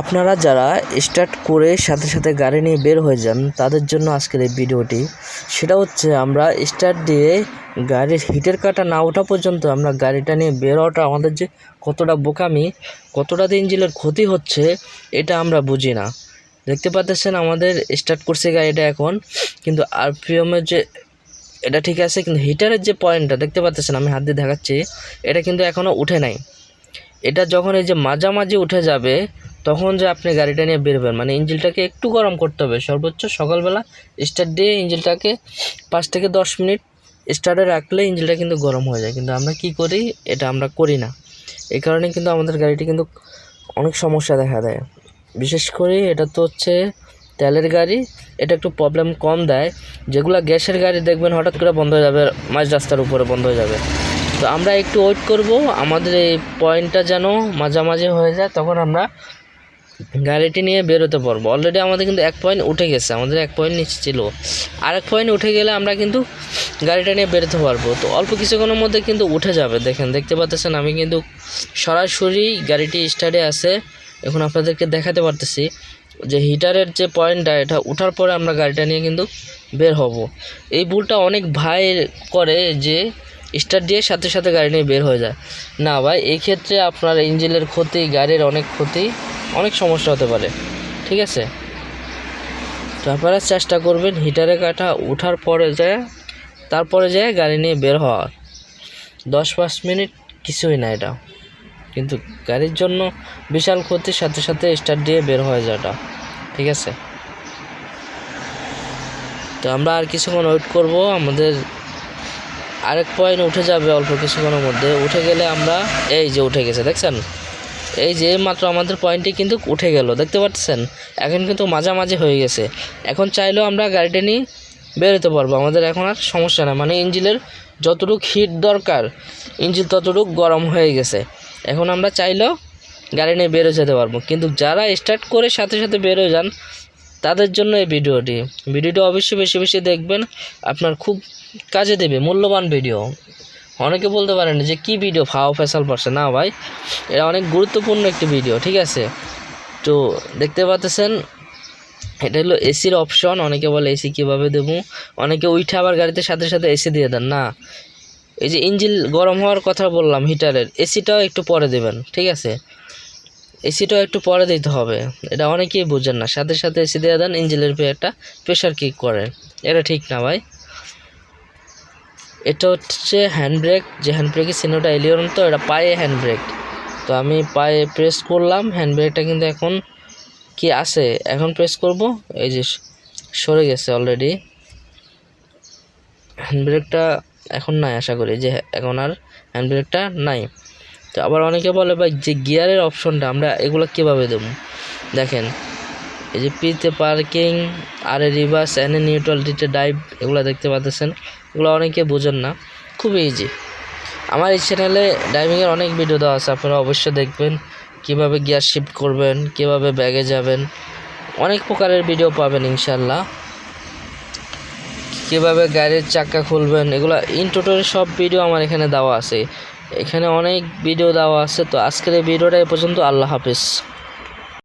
আপনারা যারা স্টার্ট করে সাথে সাথে গাড়ি নিয়ে বের হয়ে যান, তাদের জন্য আজকের এই ভিডিওটি। সেটা হচ্ছে আমরা স্টার্ট দিয়ে গাড়ির হিটের কাটা না ওঠা পর্যন্ত আমরা গাড়িটা নিয়ে বের হওয়াটা আমাদের যে কতটা বোকামি, কতটা দিন ইঞ্জিনের ক্ষতি হচ্ছে, এটা আমরা বুঝি না। দেখতে পাচ্ছেন আমাদের স্টার্ট করছে গাড়িটা এখন, কিন্তু আরপিএমের যে এটা ঠিক আছে, কিন্তু হিটারের যে পয়েন্টটা দেখতে পাচ্ছেন আমি হাত দিয়ে দেখাচ্ছি, এটা কিন্তু এখনও উঠে নাই। এটা যখন এই যে মাঝামাঝি উঠে যাবে তখন যে আপনি গাড়িটা নিয়ে বেরোবেন মানে ইঞ্জিনটাকে একটু গরম করতে হবে। সর্বোচ্চ সকালবেলা স্টার্ট দিয়ে ইঞ্জিনটাকে পাঁচ থেকে দশ মিনিট স্টার্টে রাখলে ইঞ্জিনটা কিন্তু গরম হয়ে যায়। কিন্তু আমরা কি করি, এটা আমরা করি না। এই কারণে কিন্তু আমাদের গাড়িটি কিন্তু অনেক সমস্যা দেখা দেয়। বিশেষ করে এটা তো হচ্ছে তেলের গাড়ি, এটা একটু প্রবলেম কম দেয়। যেগুলো গ্যাসের গাড়ি দেখবেন হঠাৎ করে বন্ধ হয়ে যাবে, মাঝ রাস্তার উপরে বন্ধ হয়ে যাবে। তো আমরা একটু ওয়েট করব, আমাদের এই পয়েন্টটা যেন মাঝামাঝি হয়ে যায়, তখন আমরা গাড়িটি নিয়ে বেরোতে পারব। অলরেডি আমাদের কিন্তু এক পয়েন্ট উঠে গেছে, আমাদের এক পয়েন্ট নিচে ছিল। আর এক পয়েন্ট উঠে গেলে আমরা কিন্তু গাড়িটা নিয়ে বেরোতে পারব। তো অল্প কিছুক্ষণের মধ্যে কিন্তু উঠে যাবে, দেখেন, দেখতে পাচ্ছেন, আমি কিন্তু সরাসরি গাড়িটি স্টার্টে আছে। এখন আপনাদেরকে দেখাতে পারতেছি যে হিটারের যে পয়েন্টটা এটা ওঠার পরে আমরা গাড়িটা নিয়ে কিন্তু বের হব। এই ভুলটা অনেক ভাই করে যে স্টার্ট দিয়ে সাথে সাথে গাড়ি নিয়ে বের হয়ে যায়। না ভাই, এই ক্ষেত্রে আপনার ইঞ্জিনের ক্ষতি, গাড়ির অনেক ক্ষতি। অনেক সমস্যা হতে পারে, ঠিক আছে? তো আপনারা চেষ্টা করবেন হিটারে কাটা ওঠার পরে যায় তারপরে যায় গাড়ি নিয়ে বের হওয়ার। দশ পাঁচ মিনিট কিছুই না এটা। কিন্তু গাড়ির জন্য বিশাল ক্ষতির সাথে সাথে স্টার্ট দিয়ে বের হয়ে যাওয়াটা, ঠিক আছে? তো আমরা আর কিছুক্ষণ ওয়েট করব, আমাদের আরেক পয়েন্ট উঠে যাবে অল্প কিছুক্ষণের মধ্যে। উঠে গেলে আমরা, এই যে উঠে গেছে, দেখছেন? এই যে মাত্র আমাদের পয়েন্টটি কিন্তু উঠে গেল, দেখতে পাচ্ছেন? এখন কিন্তু মাঝামাঝি হয়ে গেছে। এখন চাইলেও আমরা গাড়িটা নিয়ে বেরোতে পারব, আমাদের এখন আর সমস্যা না মানে ইঞ্জিনের যতটুকু হিট দরকার, ইঞ্জিন ততটুকু গরম হয়ে গেছে। এখন আমরা চাইলেও গাড়ি নিয়ে বেরো যেতে পারব। কিন্তু যারা স্টার্ট করে সাথে সাথে বেরো যান, তাদের জন্য এই ভিডিওটি। ভিডিওটি অবশ্যই বেশি বেশি দেখবেন, আপনার খুব কাজে দেবে, মূল্যবান ভিডিও। অনেকে বলতে পারেন যে কি ভিডিও ফাও ফেসাল পড়ছে। না ভাই, এটা অনেক গুরুত্বপূর্ণ একটি ভিডিও ঠিক আছে? তো দেখতে পাচ্ছেন, এটা হলো এসির অপশন অনেকে বলে এসি কীভাবে দেবো? অনেকে উঠে আবার গাড়িতে সাথে সাথে এসি দিয়ে দেন। না, এই যে ইঞ্জিন গরম হওয়ার কথা বললাম, হিটারের এসিটাও একটু পরে দেবেন, ঠিক আছে? এসিটাও একটু পরে দিতে হবে। এটা অনেকেই বোঝেন না। সাথে সাথে এসি দিয়ে দেন, ইঞ্জিনের একটা প্রেশার কিক করেন এটা ঠিক না ভাই। এটা হচ্ছে হ্যান্ড ব্রেক যে হ্যান্ড ব্রেকের এলিয়ন তো, এটা পায়ে হ্যান্ড ব্রেক তো আমি পায়ে প্রেস করলাম হ্যান্ড ব্রেকটা কিন্তু এখন কি আছে? এখন প্রেস করব, এই যে সরে গেছে অলরেডি হ্যান্ড ব্রেকটা এখন নাই আশা করি, যে এখন আর হ্যান্ড ব্রেকটা নাই। তো আবার অনেকে বলে ভাই, যে গিয়ারের অপশনটা আমরা এগুলো কীভাবে দেবো? দেখেন, এই যে পিতে পার্কিং আর এ রিভার্স এন এ নিউট্রাল ডিটে ডাইভ এগুলো দেখতে পাচ্ছেন। এগুলো অনেকে বোঝেন না। খুবই ইজি আমার এই চ্যানেলে ড্রাইভিংয়ের অনেক ভিডিও দেওয়া আছে, আপনারা অবশ্যই দেখবেন। কীভাবে গিয়ার শিফট করবেন, কীভাবে ব্যাগে যাবেন, অনেক প্রকারের ভিডিও পাবেন ইনশাল্লাহ কীভাবে গাড়ির চাকা খুলবেন, এগুলো ইন টোটাল সব ভিডিও আমার এখানে দেওয়া আছে। এখানে অনেক ভিডিও দেওয়া আছে, তো আজকের এই ভিডিওটা এ পর্যন্ত, আল্লাহ হাফিজ।